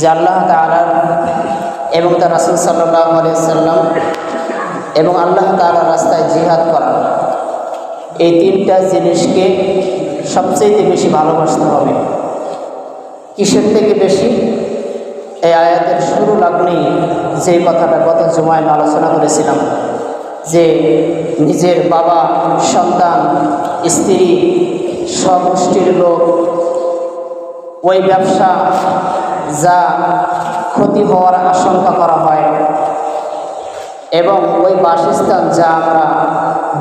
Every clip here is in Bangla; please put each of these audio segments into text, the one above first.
যে আল্লাহ তালার এবং তার রাসুল আলিয়াল্লাম এবং আল্লাহ তালার রাস্তায় জিহাদ করা। এই তিনটা জিনিসকে সবচেয়ে বেশি ভালোবাসতে হবে। কিসের থেকে বেশি? এই আয়াতের শুরু লাগলেই যে কথাটা গত জুমায় আলোচনা করেছিলাম, যে নিজের বাবা, সন্তান, স্ত্রী স্বগোষ্ঠীর লোক, ওই ব্যবসা যা ক্ষতি হওয়ার আশঙ্কা করা হয়। এবং ওই বাসস্থান যা আমরা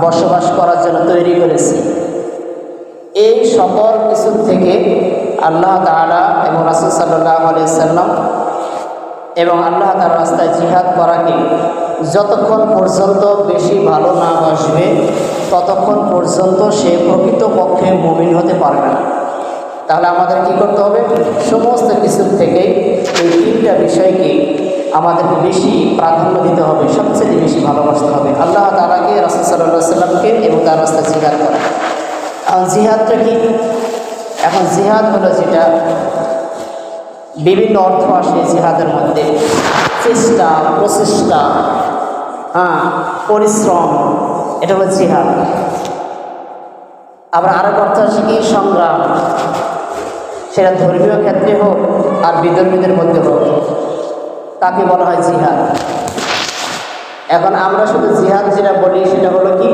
বসবাস করার জন্য তৈরি করেছি। এই সকল কিছু থেকে আল্লাহ তালা এবং রাসুল সাল্লাহ আলিয়াল্লাম এবং আল্লাহ তার রাস্তায় জিহাদ করাকে যতক্ষণ পর্যন্ত বেশি ভালো না বাসবে, ততক্ষণ পর্যন্ত সে প্রকৃত পক্ষে মমিন হতে পারবে না। তাহলে আমাদের কি করতে হবে? সমস্ত কিছুর থেকে এই তিনটা বিষয়কে আমাদেরকে বেশি প্রাধান্য দিতে হবে, সবচেয়ে বেশি ভালোবাসতে হবে। আল্লাহ তালাকে রাসুল সাল্লাহ সাল্লামকে এবং তার রাস্তায় জিহাদ করা। এখন জিহাদটা কি? এখন জিহাদ হলো যেটা বিভিন্ন অর্থ আসে জিহাদের মধ্যে। চেষ্টা, প্রচেষ্টা হ্যাঁ পরিশ্রম, এটা হলো জিহাদ। আবার আরেক অর্থ আসে কি? সংগ্রাম। সেটা ধর্মীয় ক্ষেত্রে হোক আর বিধর্মীদের মধ্যে হোক, তাকে বলা হয় জিহাদ। এখন আমরা শুধু জিহাদ যেটা বলি, সেটা হলো কি?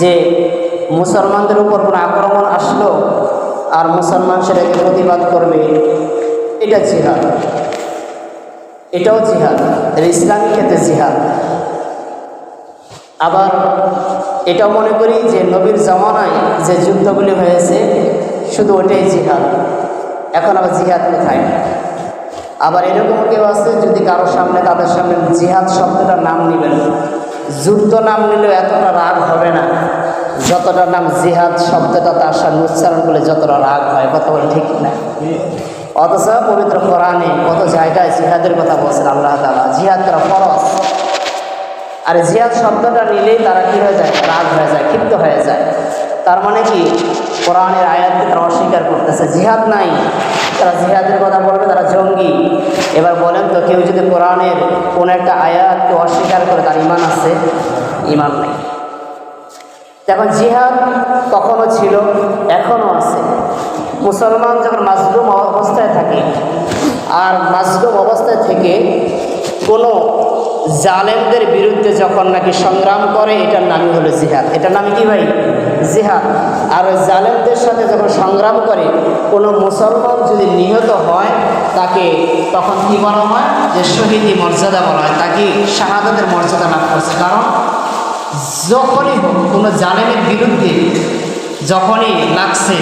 যে মুসলমানদের উপর কোনো আক্রমণ আসলো আর মুসলমান সেটাকে প্রতিবাদ করবে, এটা জিহাদ। এটাও জিহাদ। ইসলামী ক্ষেত্রে জিহাদ। আবার এটাও মনে করি যে নবীর জামানায় যে যুদ্ধগুলি হয়েছে, শুধু ওটাই জিহাদ। এখন আবার জিহাদ কোথায়? আবার এরকম কেউ আছে, যদি কারোর সামনে তাদের সামনে জিহাদ শব্দটার নাম নেবেন, যুদ্ধ নাম নিলেও এতটা রাগ হবে না। যতটা নাম জিহাদ শব্দটা তার সামনে উচ্চারণ করলে যতটা রাগ হয়, কথা বলে ঠিক না অথচ পবিত্র কোরআনে কত জায়গায় জিহাদের কথা বলছেন আল্লাহ তালা জিহাদ করা ফরজ। আর জিয়াদ শব্দটা নিলেই তারা কী হয়ে যায়? রাগ হয়ে যায়, ক্ষিপ্ত হয়ে যায়। তার মানে কি? কোরআনের আয়াতকে তারা অস্বীকার করতেছে। জিহাদ নাই। তারা জিহাদের কথা বলবে, তারা জঙ্গি। এবার বলেন তো, কেউ যদি কোরআনের কোনো একটা আয়াতকে অস্বীকার করে, তার ইমান আছে? ইমান নেই। এখন জিহাদ তখনও ছিল, এখনও আছে। মুসলমান যখন মাজলুম অবস্থায় থাকে, আর মাজলুম অবস্থায় থেকে কোনো জালেমদের বিরুদ্ধে যখন নাকি সংগ্রাম করে, এটার নামই হলো জিহাদ। এটার নাম কি ভাই? জিহাদ। আর ওই জালেমদের সাথে যখন সংগ্রাম করে, কোনো মুসলমান যদি নিহত হয়, তাকে তখন কি বলা হয়? যে শহীদি মর্যাদা বলা হয়। তাকে শাহাদাতের মর্যাদা লাভ করছে। কারণ, যখনই হোক, কোনো জালেমের বিরুদ্ধে যখনই লাগছে,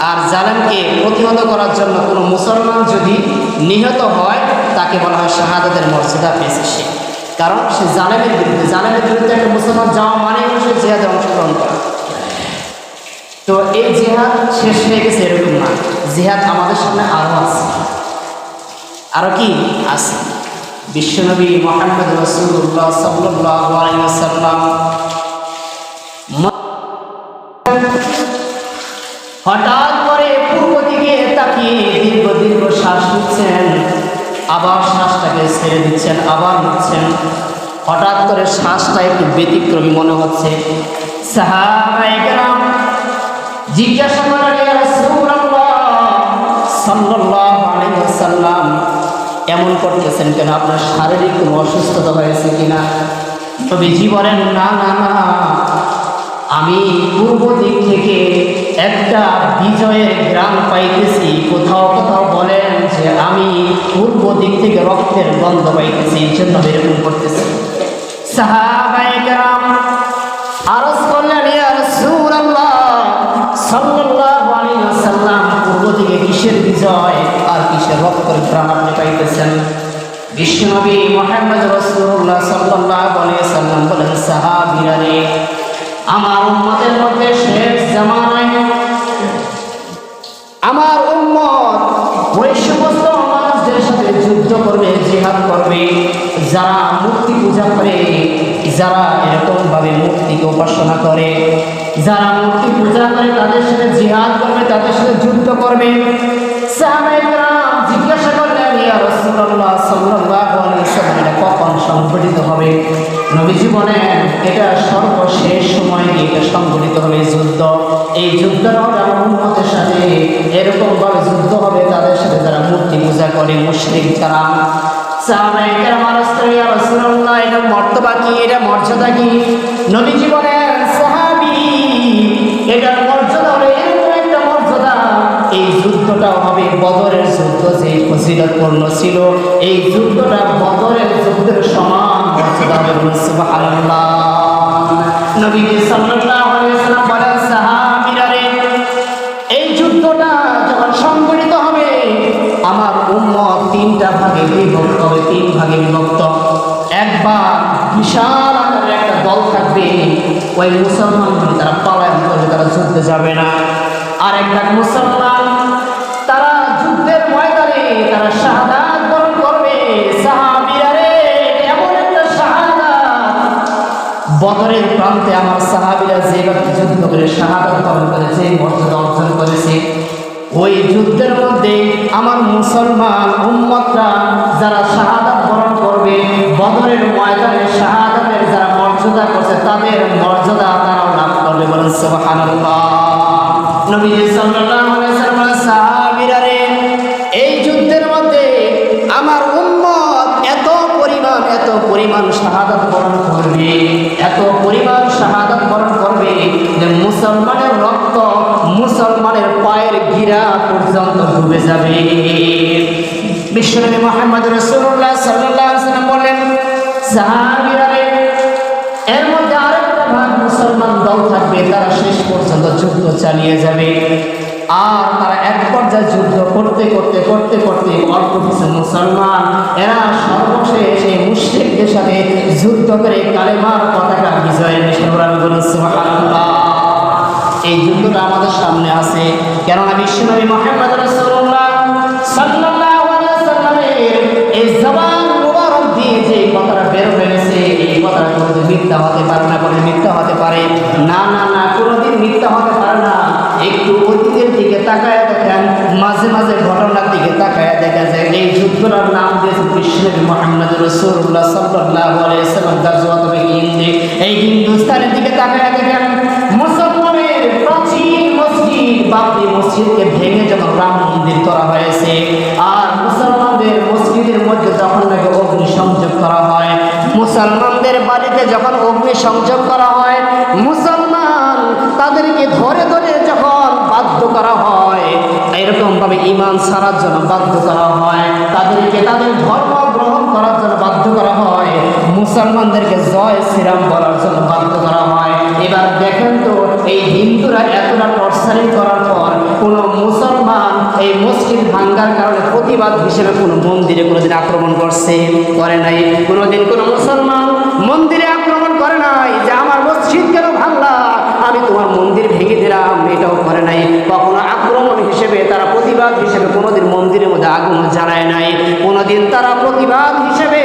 আর জালেমকে প্রতিহত করার জন্য কোনো মুসলমান যদি নিহত হয় তাকে বলা হয় শাহাদাতের মর্যাদা পেয়েছে সে। কারণ সে জালেমের বিরুদ্ধে জালেমের বিরুদ্ধে একটা মুসলমান যাওয়া মানে সে জেহাদে অংশগ্রহণ করা। তো এই জেহাদ শেষ হয়ে গেছে এরকম না। জেহাদ আমাদের সামনে আরও আছে। আরও কি আছে? বিশ্বনবী মোহাম্মদ রসুল্লাহ সাল্লাহ সাল্লাম হঠাৎ করে পূর্ব দিকে তাকিয়ে দীর্ঘ দীর্ঘ শ্বাস নিচ্ছেন। আবার শ্বাসটাকে ছেড়ে দিচ্ছেন, আবার নিচ্ছেন। হঠাৎ করে শ্বাসটা একটু ব্যতিক্রমী মনে হচ্ছে। জিজ্ঞাসা সাল্লাল্লাহু এমন করতেছেন কেন? আপনার শারীরিক কোনো অসুস্থতা হয়েছে কিনা? তবে জীবনের না না না। আমি পূর্ব দিক থেকে একটা বিজয়ের গ্রাম পাইতেছি। কোথাও কোথাও বলেন যে আমি পূর্ব দিক থেকে রক্তের গন্ধ পাইতেছি, এই জন্য এরকম করতেছি। কিসের বিজয় আর কিসের গ্রাম আপনি পাইতেছেন? বিশ্বনবী মোহাম্মদ রসুল্লাহ সাল্লাল্লাহু আলাইহি সাল্লাম বলেন, সাহাবীরা আমার উম্মতের মধ্যে শেষ জামানায় আমার উম্মত ওই সমস্ত মানুষদের সাথে যুদ্ধ করবে, জিহাদ করবে, যারা মূর্তি পূজা করে, যারা এরকমভাবে মূর্তিকে উপাসনা করে, যারা মূর্তি পূজা করে তাদের সাথে জিহাদ করবে, তাদের সাথে যুদ্ধ করবে। সাহাবায়ে আলাইহি ওয়াসাল্লাম, এটা কখন সংঘটিত হবে? নবী জীবনে এটা সর্বশেষ সময়ে এটা সংঘটিত হবে যুদ্ধ। এই যুদ্ধটা হবে উন্মতের সাথে, এরকম ভাবে যুদ্ধ হবে তাদের সাথে যারা মূর্তি পূজা করে যারা। ইয়া রাসূলুল্লাহ, এটা কি? এটা মর্যাদা কি? নবী জীবনের সাহাবী, এটার বদরের যুদ্ধ যে ফজিলতপূর্ণ ছিল, এই যুদ্ধটা বদরের যুদ্ধের সমান মর্যাদা এই যুদ্ধটা হবে, আমার তিনটা তিন বিভক্ত। বিশাল একটা দল থাকবে, ওই তারা করবে, তারা যুদ্ধে যাবে না। আর একটা মুসলমান তারা শাহাদাত বদরের প্রান্তে আমার সাহাবিরা যেভাবে যুদ্ধ করে, শাহাদাত বরণ করেছে মর্যাদা অর্জন করেছে, ওই যুদ্ধের মধ্যে আমার মুসলমান উম্মতরা যারা শাহাদাত বরণ করবে, বদরের ময়দানে শাহাদাতের যারা মর্যাদা করছে, তাদের মর্যাদা তারাও লাভ করবে বলেন সুবহানাল্লাহ। নবী সাল্লাল্লাহু পরিমাণ শাহাদাত বরণ করবে এত পরিমাণ শাহাদাত বরণ করবে যে মুসলমানের রক্ত মুসলমানের পায়ের গিরা পর্যন্ত ডুবে যাবে। বিশ্বনবী মোহাম্মদ রসুল্লাহ সাল্লাহ সাল্লাম রে, এর মধ্যে আরেকটা ভাগ মুসলমান দল থাকবে তারা শেষ পর্যন্ত যুদ্ধ চালিয়ে যাবে। আর তারা এক পর্যায়ে যুদ্ধ করতে করতে করতে করতে অল্প কিছু মুসলমান, এরা সর্বশেষ এই মুশ্রিকদের সাথে যুদ্ধ করে কালেমার পতাকা বিজয়ের নিশান এই যুদ্ধটা আমাদের সামনে আছে। কেননা বিশ্বনবী মোহাম্মদ হতে পারে না হতে পারে। না না না, কোনোদিন মিথ্যা হতে পারে না। একটু দিকে তাকায় দেখেন মাঝে মাঝে ঘটনার দিকে তাকায় দেখা যায়, এই নাম দিয়েছে বিশ্বনবী মোহাম্মদ আলাইহি গাজওয়াতুল হিন্দ। এই হিন্দুস্তানের দিকে তাকায় দেখেন, মুসলমানের প্রাচীন মসজিদ মসজিদকে ভেঙে যখন রাম মন্দির করা হয়েছে। আর মুসলমানদের মসজিদের মধ্যে যখন নাকি অগ্নি সংযোগ করা হয়, মুসলমানদের বাড়িতে যখন অগ্নি সংযোগ করা হয়, মুসলমান তাদেরকে ধরে ধরে ভাবে ইমান ছাড়ার জন্য বাধ্য করা হয়, তাদেরকে তাদের ধর্ম গ্রহণ করার জন্য বাধ্য করা হয়, মুসলমানদেরকে জয় শ্রীরাম বলার জন্য বাধ্য করা হয়। এবার দেখেন তো, এই হিন্দুরা এতটা টর্চারিং করার পর কোনো মুসলমান এই মসজিদ ভাঙ্গার কারণে প্রতিবাদ হিসেবে কোনো মন্দিরে কোনোদিন আক্রমণ করছে, করে নাই। কোনোদিন কোনো মুসলমান মন্দিরে আক্রমণ করে নাই যে, আমার মসজিদ কেন ভাঙলা? আমি তোমার মন্দির ভেঙে দিলাম এটাও করে নাই কখনো আক্রমণ হিসেবে তারা প্রতিবাদ হিসেবে কোনোদিন মন্দিরের মধ্যে আগুন জ্বালায় নাই। কোনোদিন তারা প্রতিবাদ হিসেবে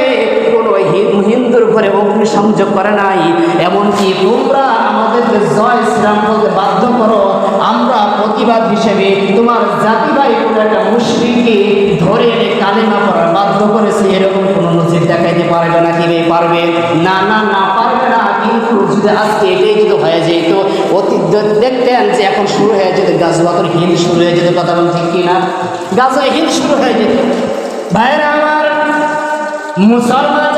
হিন্দুর ঘরে অগ্নি সংযোগ করে নাই। এমনকি তোমরা আমাদেরকে জয় শ্রীরাম বলতে বাধ্য করো। আমরা প্রতিবাদ হিসেবে তোমার জাতি ভাই কোনো একটা মুসলিমকে ধরে এনে কালেমা করার বাধ্য করেছে। এরকম কোনো নজির দেখাইতে পারবে না কি পারবে? না না না, পারবে না। কিন্তু যদি আজকে এটাই যদি হয়ে যেত যদি দেখতেন যে এখন শুরু হয়ে যেত গাছবাতর হিল শুরু হয়ে যেত, কথা বলছি কি না গাছা হিল শুরু হয়ে যেত। ভাইরা আমার, মুসলমান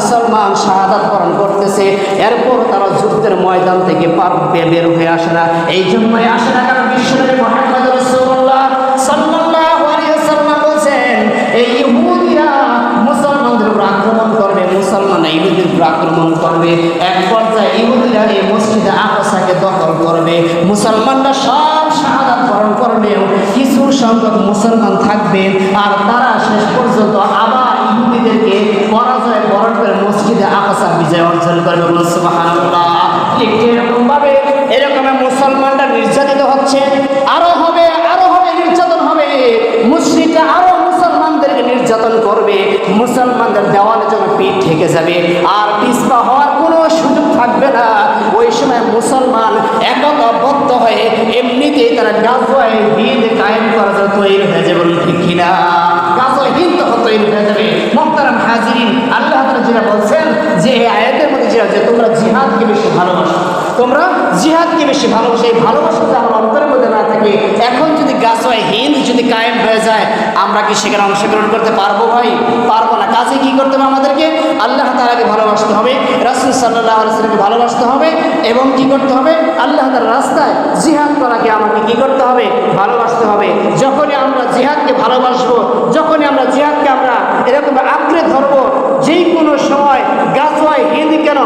মুসলমান শাহাদাত বরণ করতেছে। এরপর তারা যুদ্ধের ময়দান থেকে পার বের হয়ে আসে না। এই জন্যই আসে না কারণ আক্রমণ মুসলমান আক্রমণ করবে। এক পর্যায়ে দখল করবে। মুসলমানরা সব শাহাদাত বরণ কিছু সংখ্যক মুসলমান থাকবে আর তারা শেষ পর্যন্ত আবার ইহুদি বাঁচা বিজয় অর্জন করবে ঠিক এরকম ভাবে মুসলমানরা নির্যাতিত হচ্ছে, আরও হবে আরও হবে, নির্যাতন হবে। মুসলিমরা আরও মুসলমানদেরকে নির্যাতন করবে, মুসলমানদের দেওয়ালে যেন পিঠ থেকে যাবে, আর পিছপা হওয়ার কোনো সুযোগ থাকবে না। ওই সময় মুসলমান একতাবদ্ধ হয়ে এমনিতেই তারা গাজওয়ায় হিন্দ কায়েম করার জন্য তৈরি হয়ে যাবে ঠিক কিনা গাজওয়ায় হিন্দ তখন তৈরি হয়ে যাবে মোহতারাম হাজিরিন আল্লাহ তাআলা যেটা বলছেন যে এই আয়াতের মধ্যে যেটা যে তোমরা জিহাদকে বেশি ভালোবাসো। তোমরা জিহাদকে বেশি ভালোবাসো, এই ভালোবাসা যদি আমার অন্তরের মধ্যে না থাকে। এখন যদি গাছওয়ায় হিন্দ যদি কায়েম হয়ে যায়, আমরা কি সেখানে অংশগ্রহণ করতে পারব ভাই? পারব না। কাজে কি করতে হবে আমাদেরকে? আল্লাহ তালাকে ভালোবাসতে হবে, রাসুল সাল্লাহ আলসালামকে ভালোবাসতে হবে এবং কি করতে হবে? আল্লাহ তার রাস্তায় জিহাদ করাকে আমাকে কি করতে হবে? ভালোবাসতে হবে। যখনই আমরা জিহাদকে ভালোবাসবো, যখনই আমরা জিহাদকে আমরা এরকম আঁকড়ে ধরবো যেই কোনো সময় গাছওয়ায় হিন্দি কেন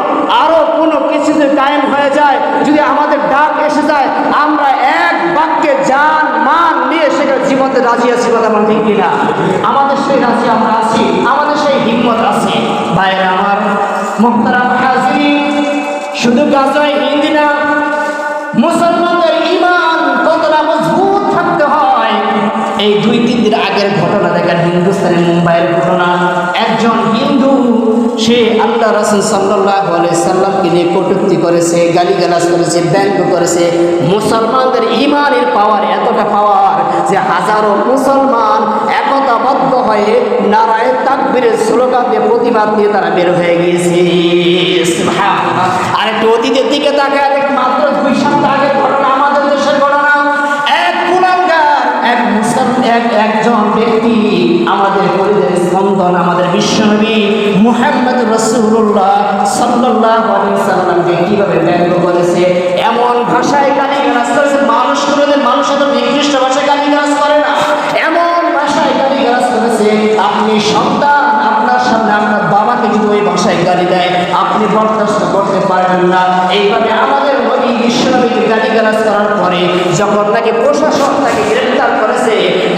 আরও কোনো কিছু যদি কায়েম হয়ে যায় যদি আমাদের ডাক এসে যায় আমরা এক বাক্যে জান মান নিয়ে সেখানে জীবনতে রাজি আছি কথা আমরা ঠিক কিনা আমাদের সেই রাজি আমরা আছি, আমাদের সেই হিম্মত আছে। ভাইরা আমার, মোহতারাম হাজি, শুধু গাছওয়ায় হিন্দি না, মুসলমানদের ইমান কতটা মজবুত থাকতে হয়? এই দুই, তিন দিন আগের ঘটনা, দেখেন হিন্দুস্তানের মুম্বাইয়ের ঘটনা। একজন হিন্দু, সে আল্লাহ রাসুল সাল্লাহ সাল্লামকে নিয়ে কটুক্তি করেছে, গালিগালাজ করেছে, ব্যঙ্গ করেছে। মুসলমানদের ইমানের পাওয়ার এতটা পাওয়ার যে হাজারো মুসলমান একতাবদ্ধ হয়ে নারায় তাকবীরের স্লোগান দিয়ে প্রতিবাদ দিয়ে তারা বের হয়ে গিয়েছে। আর একটু অতীতের দিকে তাকায়, দেখ, মাত্র দুই সপ্তাহ আগের ঘটনা আমাদের দেশের ঘটনা। এক কুলাঙ্গার, এক মুসলমান এক, একজন ব্যক্তি আমাদের পরিদের স্পন্দন, আমাদের বিশ্বনবী মুহাম্মদ রসুল্লাহ সাল্লাহ সাল্লামকে কীভাবে ব্যঙ্গ করেছে? এমন ভাষায় গালি করেছে মানুষ মানুষ এত নিকৃষ্ট ভাষায় আপনি সন্তান, আপনার সামনে আপনার বাবাকে যদি ওই ভাষায় গালি দেয়, আপনি বরদাস্ত করতে পারবেন না। এইভাবে আমাদের নবী বিশ্বনবীকে গালি গালাজ করার পরে যখন তাকে প্রশাসন তাকে গ্রেফতার করেছে,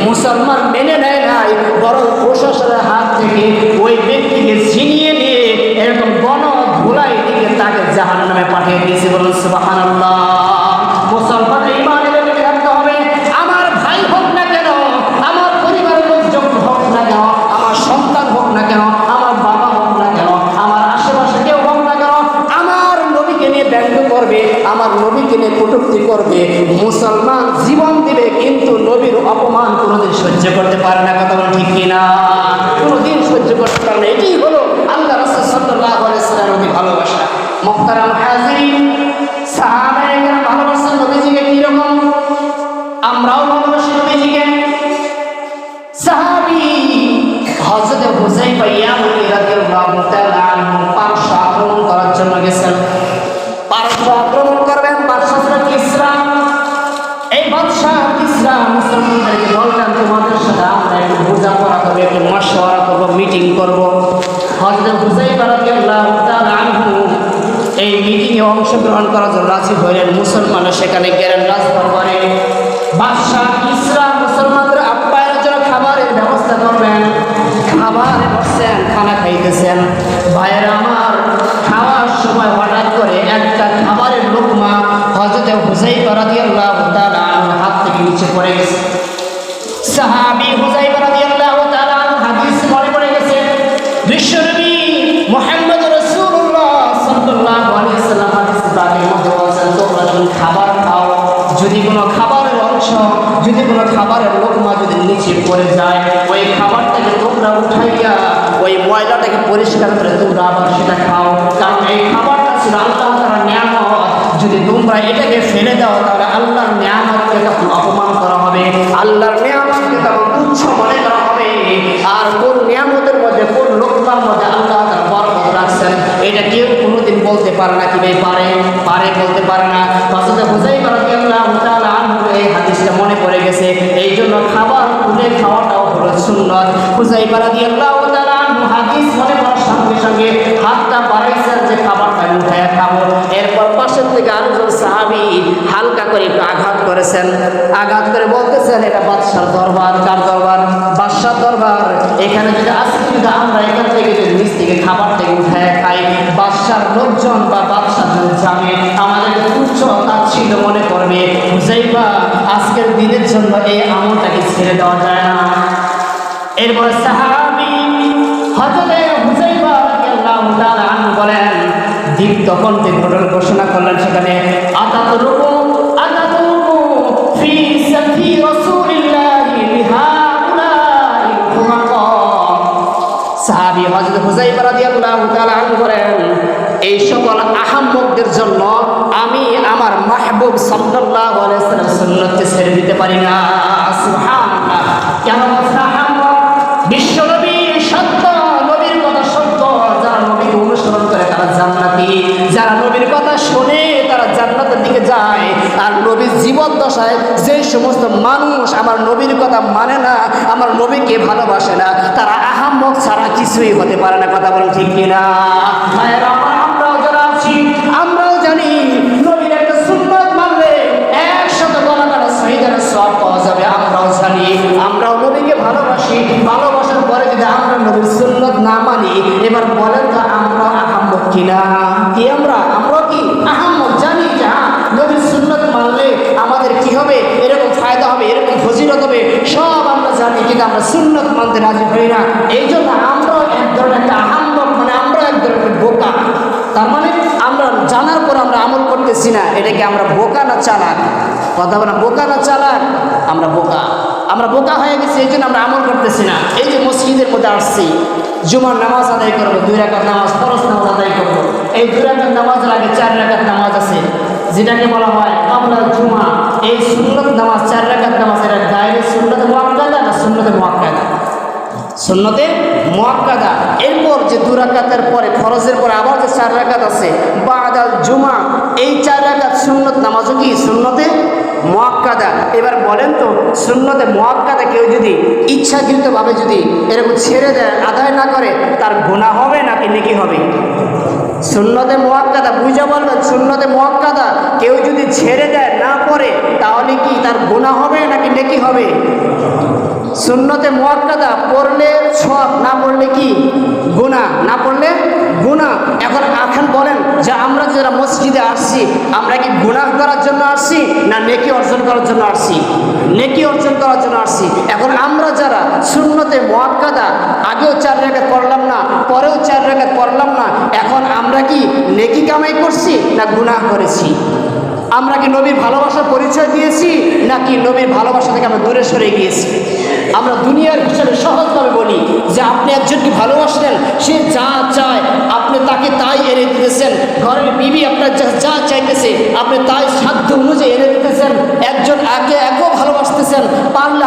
মুসলমান মেনে নেয় নাই, বরং প্রশাসনের হাত থেকে ওই ব্যক্তিকে ছিনিয়ে নিয়ে এরকম গণ ধুলাই দিকে তাকে জাহান নামে পাঠিয়ে দিয়েছে বলুন সুবাহান মুসলমান ইমানের লেগে থাকতে হবে আমার ভাই হোক না কেন আমার পরিবারের লোকজন হোক না কেন আমার সন্তান হোক না কেন আমার বাবা হোক না কেন আমার আশেপাশে কেউ হোক না কেন আমার নবীকে নিয়ে ব্যঙ্গ করবে আমার নবীকে কটুক্তি করবে, মুসলমান জীবন দিবে, কিন্তু নবীর অপমান কোনোদিন সহ্য করতে পারে না, কথা বলে ঠিক কিনা? কোনোদিন সহ্য করতে পারে না। এটি হলো আল্লাহ রাসূল সাল্লাল্লাহু আলাইহি ওয়াসাল্লামের ভালোবাসা। মুহতারাম মিটিংয়ে অংশগ্রহণ করার জন্য রাজি হইলেন মুসলমানরা সেখানে গেলেন রাজদরবারে। বাদশাহ কিসরা মুসলমানদের আপ্যায়নের জন্য খাবারের ব্যবস্থা করবেন খাবারে বসছেন, খানা খাইতেছেন। ভাইয়ের আমার, খাওয়ার সময় হঠাৎ করে একটা খাবারের লোকমা হজরতে হুসাই রাদিয়াল্লাহু তাআলা আনহুর হাত থেকে নিচে পড়ে গেছে। সাহাবী পড়ে যায়, ওই খাবারটাকে তোমরা উঠাইয়া, ওই ময়লাটাকে পরিষ্কার করে তোমরা আবার সেটা খাও। কারণ এই খাবারটা ছিল আল্লাহ তারা নিয়ামত। যদি তোমরা এটাকে ফেলে দাও, তাহলে আল্লাহর নিয়ামতকে তখন অপমান করা হবে। আল্লাহর নিয়ামতকে তখন তুচ্ছ মনে করা হবে। আর কোন নিয়ামতের মধ্যে, কোন লোকমার মধ্যে আল্লাহ তার বরকত রাখছেন, এটা কেউ কোনোদিন বলতে পারে না কি পারে? পারে বলতে পারে না। বাসাতে বোঝাই পারে আল্লাহ এই হাদিসটা মনে পড়ে গেছে। এই জন্য খাবার তুলে খাওয়াটাও হলো সুন্নত। হুজাইফা রাদিয়াল্লাহু আনহু হাদিস মনে পড়ার সঙ্গে সঙ্গে হাতটা বাড়াইছেন যে খাবারটা আমি উঠাইয়া খাব। এরপর পাশের থেকে আরেকজন সাহাবি হালকা করে একটু আঘাত করেছেন। আঘাত করে বলতেছেন, এটা বাদশার দরবার। কার দরবার? বাদশার দরবার। এখানে যদি আজকে যদি আমরা এখান থেকে যদি নিচ থেকে খাবার থেকে উঠায় খাই, বাদশার লোকজন বা বাদশার জানে আমাদের তুচ্ছ তাচ্ছিল্য মনে করবে হুজাইফা, আজকের দিনের জন্য এই আমলটাকে ছেড়ে দেওয়া যায় না। এরপর সাহাবি হজরতে হুজাইফা রাদিয়াল্লাহু তাআলা আনহু বলেন দীপ্ত কণ্ঠে ঘটনা ঘোষণা করলেন সেখানে, আতাতরুকু আতাতরুকু ফি সাফি রাসূলিল্লাহি বিহাউলাই হুমাকা সাহাবি হযরত হুজাইফা রাদিয়াল্লাহু তাআলা আনহু বলেন এই সকল আহাম্মকদের জন্য আমি আমার মাহবুব ওয়াসাল্লাম সুন্নতকে ছেড়ে দিতে পারি না। কেন বিশ্বনবী সত্য, নবীর কথা সত্য। যারা নবীকে অনুসরণ করে তারা জান্নাতি। যারা নবীর কথা শোনে তারা জান্নাতের দিকে যায়। আর নবীর জীবন দশায় যে সমস্ত মানুষ আমার নবীর কথা মানে না, আমার নবীকে ভালোবাসে না, তারা আহাম্মক ছাড়া কিছুই হতে পারে না। কথা বলেন ঠিক কিনা? ভাইয়েরা আমরাও জানি নবীর একটা সুন্নত মানলে একসাথে গলা কাটা শহীদের সব পাওয়া যাবে, আমরাও জানি। আমরাও নবীকে ভালোবাসি, ভালোবাসার পরে যদি আমরা নবীর সুন্নত না মানি, এবার বলেন তো আমরা আহাম্মক কিনা? কি আমরা? আমরা কি? আহাম্মক জানি যে হ্যাঁ নবীর সুন্নত মানলে আমাদের কি হবে? এরকম ফায়দা হবে, এরকম ফজিলত হবে, সব আমরা জানি, কিন্তু আমরা সুন্নত মানতে রাজি হই না। এই জন্য আমরাও এক ধরনের একটা আহাম্মক মানে আমরা এক ধরনের বোকা। তার মানে আমরা জানার পর আমরা করতেছি না, এটাকে আমরা বোকা না চালাক। কথা বলা বোকা না চালাক, আমরা বোকা। আমরা বোকা হয়ে গেছি, এই জন্য আমরা আমল করতেছি না। এই যে মসজিদের মধ্যে আসছি, জুমার নামাজ আদায় করব, দুই রাকাত নামাজ, ফরজ নামাজ আদায় করব। এই দুই রাকাত নামাজের আগে চার রাকাত নামাজ আছে, যেটাকে বলা হয় আমরা জুমা। এই সুন্নত নামাজ, চার রাকাত নামাজ, এটা ডাইরেক্ট সুন্নতে মোয়াক্কাদা না সুন্নতে মোয়াক্কাদা? সুন্নতে মোয়াক্কাদা। এরপর যে দু রাকাতের পরে, ফরজের পরে আবার যে চার রাকাত আছে বা আদাল জুমা এই চার রাকাত সুন্নত নামাজও কি সুন্নতে? মোয়াক্কাদা। এবার বলেন তো, সুন্নতে মোয়াক্কাদা কেউ যদি ইচ্ছাকৃতভাবে যদি এরকম ছেড়ে দেয়, আদায় না করে, তার গুণা হবে নাকি নেকি হবে? সুন্নতে মোয়াক্কাদা, বুঝে বলবেন শূন্যতে মোয়াক্কাদা, কেউ যদি ছেড়ে দেয়, না পড়ে তাহলে কি তার গুণা হবে নাকি নেকি হবে? শূন্যতে মোয়াক্কাদা, পড়লে সব না পড়লে কি? গুণা না পড়লে গুণা এখন এখন বলেন যে আমরা যারা মসজিদে আসছি, আমরা কি গুনাহ করার জন্য আসছি না নেকি অর্জন করার জন্য আসছি? নেকি অর্জন করার জন্য আসছি। এখন আমরা যারা সুন্নতে মোয়াক্কাদা, আগেও চার রেখা করলাম না, পরেও চার রেখা করলাম না, এখন আমরা কি নেকি কামাই করছি না গুনাহ করেছি? আমরা কি নবীর ভালোবাসার পরিচয় দিয়েছি নাকি নবীর ভালোবাসা থেকে আমরা দূরে সরে গিয়েছি? আমরা দুনিয়ার হিসাবে সহজভাবে বলি যে আপনি একজনকে ভালোবাসলেন, সে যা চায়, আপনি তাকে তাই এনে দিতেছেন। ঘরের বিবি আপনার যা চাইতেছে, আপনি তাই সাধ্য অনুযায়ী এনে দিতেছেন। একজন একে একেও ভালোবাসতেছেন, পারলে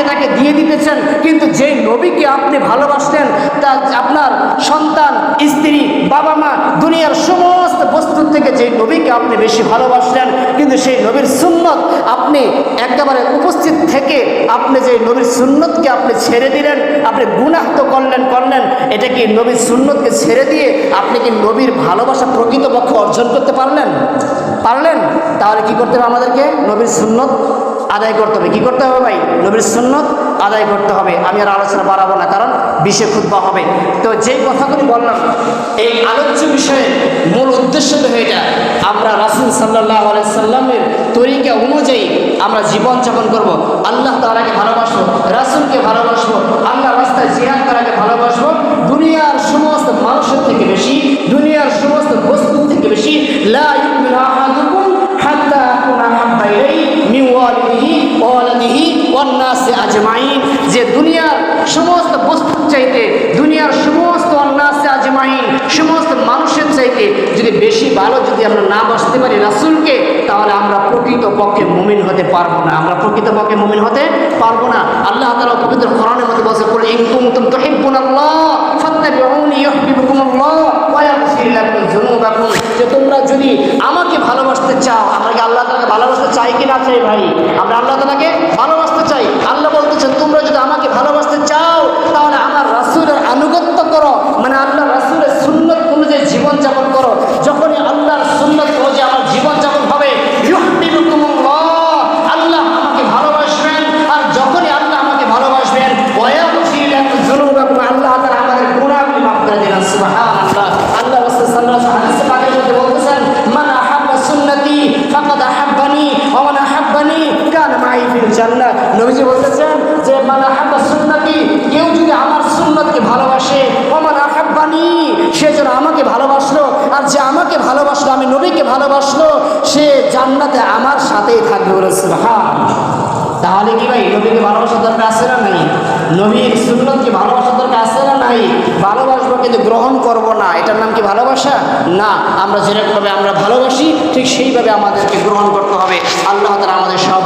আপনি তাকে দিয়ে দিতেছেন, কিন্তু যেই নবীকে আপনি ভালোবাসতেন তা আপনার সন্তান, স্ত্রী, বাবা মা, দুনিয়ার সমস্ত বস্তুর থেকে যে নবীকে আপনি বেশি ভালোবাসলেন কিন্তু সেই নবীর সুন্নত আপনি একেবারে উপস্থিত থেকে আপনি যে নবীর সুন্নতকে আপনি ছেড়ে দিলেন, আপনি গুনাহ তো করলেন করলেন, এটা কি নবীর সুন্নতকে ছেড়ে দিয়ে আপনি কি নবীর ভালোবাসা প্রকৃতপক্ষে অর্জন করতে পারলেন? পারলেন? তাহলে কি করতে হবে আমাদেরকে? নবীর সুন্নত আদায় করতে হবে। কি করতে হবে ভাই? নবীর সুন্নত আদায় করতে হবে। আমি আর আলোচনা বাড়াবো না, কারণ বিশে খুদ্া হবে। তো যে কথাগুলি বললাম, এই আলোচ্য বিষয়ে মূল উদ্দেশ্য তো এটা। আমরা রাসুল সাল্লাহ সাল্লামের তরিকা অনুযায়ী আমরা জীবনযাপন করব। আল্লাহ তালাকে ভালোবাসবো, রাসুলকে ভালোবাসবো আল্লাহ রাস্তায় জিহাদ করাকে ভালোবাসবো। দুনিয়ার সমস্ত মানুষের থেকে বেশি, দুনিয়ার সমস্ত বস্তুর থেকে বেশি, লা যে দুনিয়ার সমস্ত বস্তুর চাইতে, দুনিয়ার সমস্ত অন্নাসে আজমাইন, সমস্ত মানুষের চাইতে যদি বেশি ভালো যদি আমরা না বাসতে পারি রাসূলকে, তাহলে আমরা প্রকৃত পক্ষে মুমিন হতে পারব না। আমরা প্রকৃত পক্ষে মুমিন হতে পারব না। আল্লাহ তাআলা পবিত্র কোরআনের মধ্যে বলছে, কুল ইন কুনতুম তুহিব্বুনাল্লাহ ফাত্তাবিউনি ইউহিব্বুকুমুল্লাহ, ওয়া ইয়াগফির লাকুম যুনুবাকুম। যে তোমরা যদি আমাকে ভালোবাসতে চাও, আমাকে আল্লাহ তাআলাকে ভালোবাসতে চাই কি না চাই ভাই। আমরা আল্লাহ তালাকে ভালোবাসতে নবীকে ভালোবাসা দরকার আছে না নাই? নবীর সুন্নতকে ভালোবাসা দরকার আছে না নাই? ভালোবাসবো কিন্তু গ্রহণ করব না। এটার নাম কি ভালোবাসা? না, আমরা যেরকমভাবে আমরা ভালোবাসি, ঠিক সেইভাবে আমাদেরকে গ্রহণ করতে হবে। আল্লাহ তালা আমাদের সব